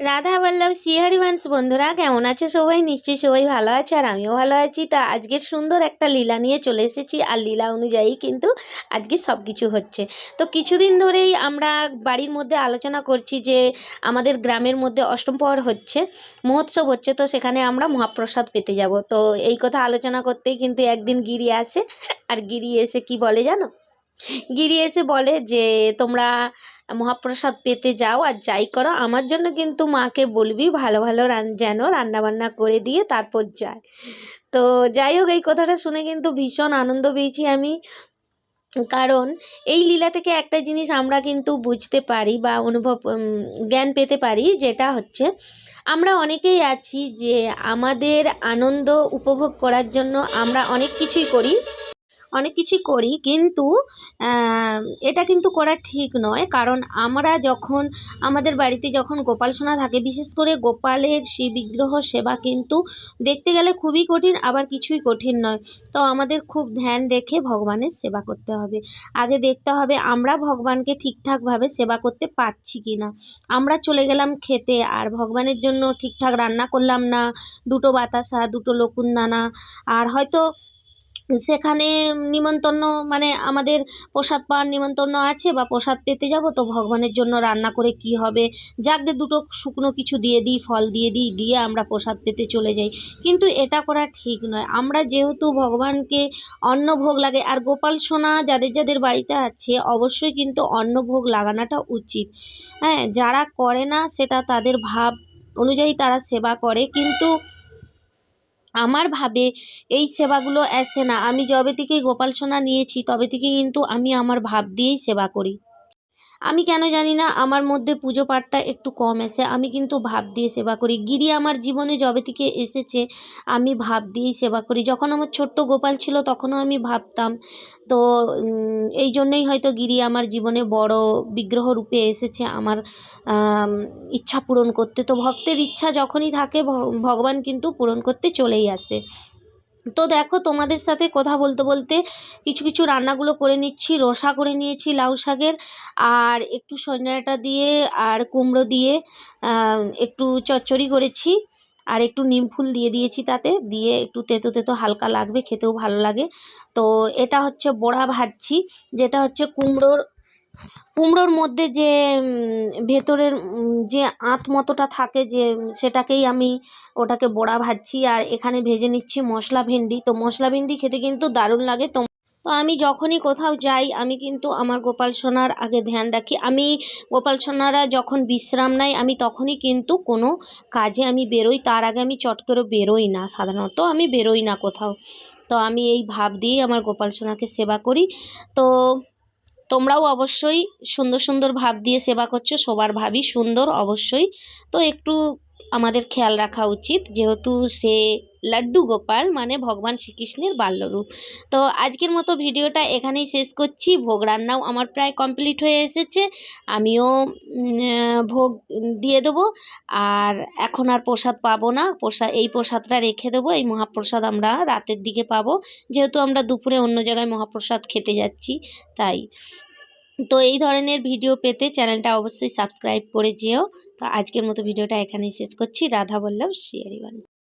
রাধা বল্লভ শ্রীহরিবংশ বন্ধুরা, কেমন আছে সবাই? নিশ্চয়ই সবাই ভালো আছে আর আমিও ভালো আছি। তা আজকে সুন্দর একটা লীলা নিয়ে চলে এসেছি আর লীলা অনুযায়ী কিন্তু আজকে সব কিছু হচ্ছে। তো কিছুদিন ধরেই আমরা বাড়ির মধ্যে আলোচনা করছি যে আমাদের গ্রামের মধ্যে অষ্টম প্রহর হচ্ছে, মহোৎসব হচ্ছে, তো সেখানে আমরা মহাপ্রসাদ পেতে যাব। তো এই কথা আলোচনা করতেই কিন্তু একদিন গিরি আসে, আর গিরি এসে কি বলে জানো? গিরি এসে বলে যে তোমরা মহাপ্রসাদ পেতে যাও আর যাই করো, আমার জন্য কিন্তু মাকে বলবি ভালো ভালো রান, যেন রান্নাবান্না করে দিয়ে তারপর যায়। তো যাই হোক, এই কথাটা শুনে কিন্তু ভীষণ আনন্দ পেয়েছি আমি। কারণ এই লীলা থেকে একটা জিনিস আমরা কিন্তু বুঝতে পারি বা অনুভব জ্ঞান পেতে পারি, যেটা হচ্ছে আমরা অনেকেই আছি যে আমাদের আনন্দ উপভোগ করার জন্য আমরা অনেক কিছুই করি। অনেক কিছুই করি, কিন্তু এটা কিন্তু করা ঠিক নয়। কারণ আমরা যখন, আমাদের বাড়িতে যখন গোপাল সোনা থাকে, বিশেষ করে গোপালের শ্রী বিগ্রহ সেবা কিন্তু দেখতে গেলে খুবই কঠিন, আবার কিছুই কঠিন নয়। তো আমাদের খুব ধ্যান রেখে ভগবানের সেবা করতে হবে। আগে দেখতে হবে আমরা ভগবানকে ঠিকঠাকভাবে সেবা করতে পারছি কি না আমরা চলে গেলাম খেতে, আর ভগবানের জন্য ঠিকঠাক রান্না করলাম না। দুটো বাতাসা, দুটো লকুনদানা আর হয়তো সেখানে নিমন্ত্রণ মানে আমাদের প্রসাদ পাওয়ার নিমন্ত্রণ আছে বা প্রসাদ পেতে যাব, তো ভগবানের জন্য রান্না করে কি হবে? যাকগে দুটো শুকনো কিছু দিয়ে দিই, ফল দিয়ে দিই, দিয়ে আমরা প্রসাদ পেতে চলে যাই। কিন্তু এটা করা ঠিক নয়। আমরা যেহেতু ভগবানকে অন্ন ভোগ লাগে, আর গোপাল সোনা যাদের যাদের বাড়িতে আছে, অবশ্যই কিন্তু অন্নভোগ লাগানোটা উচিত। হ্যাঁ যারা করে না, সেটা তাদের ভাব অনুযায়ী তারা সেবা করে। কিন্তু আমার ভাবে এই সেবাগুলো আসে না। আমি যবে থেকে গোপাল সোনা নিয়েছি, তবে থেকে কিন্তু আমি আমার ভাব দিয়েই সেবা করি। আমি কেন জানি না, আমার মধ্যে পুজো পাঠটা একটু কম এসে, আমি কিন্তু ভাব দিয়ে সেবা করি। গিরি আমার জীবনে যবে থেকে এসেছে, আমি ভাব দিয়েই সেবা করি। যখন আমার ছোট্ট গোপাল ছিল, তখনও আমি ভাবতাম। তো এই জন্যই হয়তো গিরি আমার জীবনে বড় বিগ্রহ রূপে এসেছে, আমার ইচ্ছা পূরণ করতে। তো ভক্তের ইচ্ছা যখনই থাকে ভগবান কিন্তু পূরণ করতে চলেই আসে। তো দেখো তোমাদের সাথে কথা বলতে বলতে কিছু কিছু রান্নাগুলো করে নিচ্ছি। রসা করে নিয়েছি লাউ শাকের আর একটু সজনে দিয়ে আর কুমড়ো দিয়ে একটু চচ্চড়ি করেছি আর একটু নিম ফুল দিয়ে দিয়েছি তাতে। দিয়ে একটু তেতো তেতো হালকা লাগবে, খেতেও ভালো লাগে। তো এটা হচ্ছে বড়া ভাজছি, যেটা হচ্ছে কুমড়োর কুমড়োর মধ্যে যে ভেতরের যে আঁত মতোটা থাকে যে, সেটাকেই আমি ওটাকে বড়া ভাজছি আর এখানে ভেজে নিচ্ছি মশলা ভেন্ডি। তো মশলা ভেন্ডি খেতে কিন্তু দারুণ লাগে। তো তো আমি যখনই কোথাও যাই, আমি কিন্তু আমার গোপাল সোনার আগে ধ্যান রাখি। আমি গোপাল সোনারা যখন বিশ্রাম নেয়, আমি তখনই কিন্তু কোনো কাজে আমি বেরোই। তার আগে আমি চট করে বেরোই না সাধারণত, আমি বেরোই না কোথাও। তো আমি এই ভাব দিয়েই আমার গোপাল সোনাকে সেবা করি। তো তোমরাও অবশ্যই সুন্দর সুন্দর ভাব দিয়ে সেবা করছ, সবার ভাবই সুন্দর অবশ্যই। তো একটু আমাদের খেয়াল রাখা উচিত, যেহেতু সে লাড্ডু গোপাল মানে ভগবান শ্রীকৃষ্ণের বাল্যরূপ। তো আজকের মতো ভিডিওটা এখানেই শেষ করছি। ভোগ রান্নাও আমার প্রায় কমপ্লিট হয়ে এসেছে। আমিও ভোগ দিয়ে দেবো। আর এখন আর প্রসাদ পাবো না। প্রসাদ এই প্রসাদটা রেখে দেবো। এই মহাপ্রসাদ আমরা রাতের দিকে পাবো। যেহেতু আমরা দুপুরে অন্য জায়গায় মহাপ্রসাদ খেতে যাচ্ছি, তাই। তো এই ধরনের ভিডিও পেতে চ্যানেলটা অবশ্যই সাবস্ক্রাইব করে যেও। তো আজকের মতো ভিডিওটা এখানেই শেষ করছি। রাধা বল্লভ, শ্রী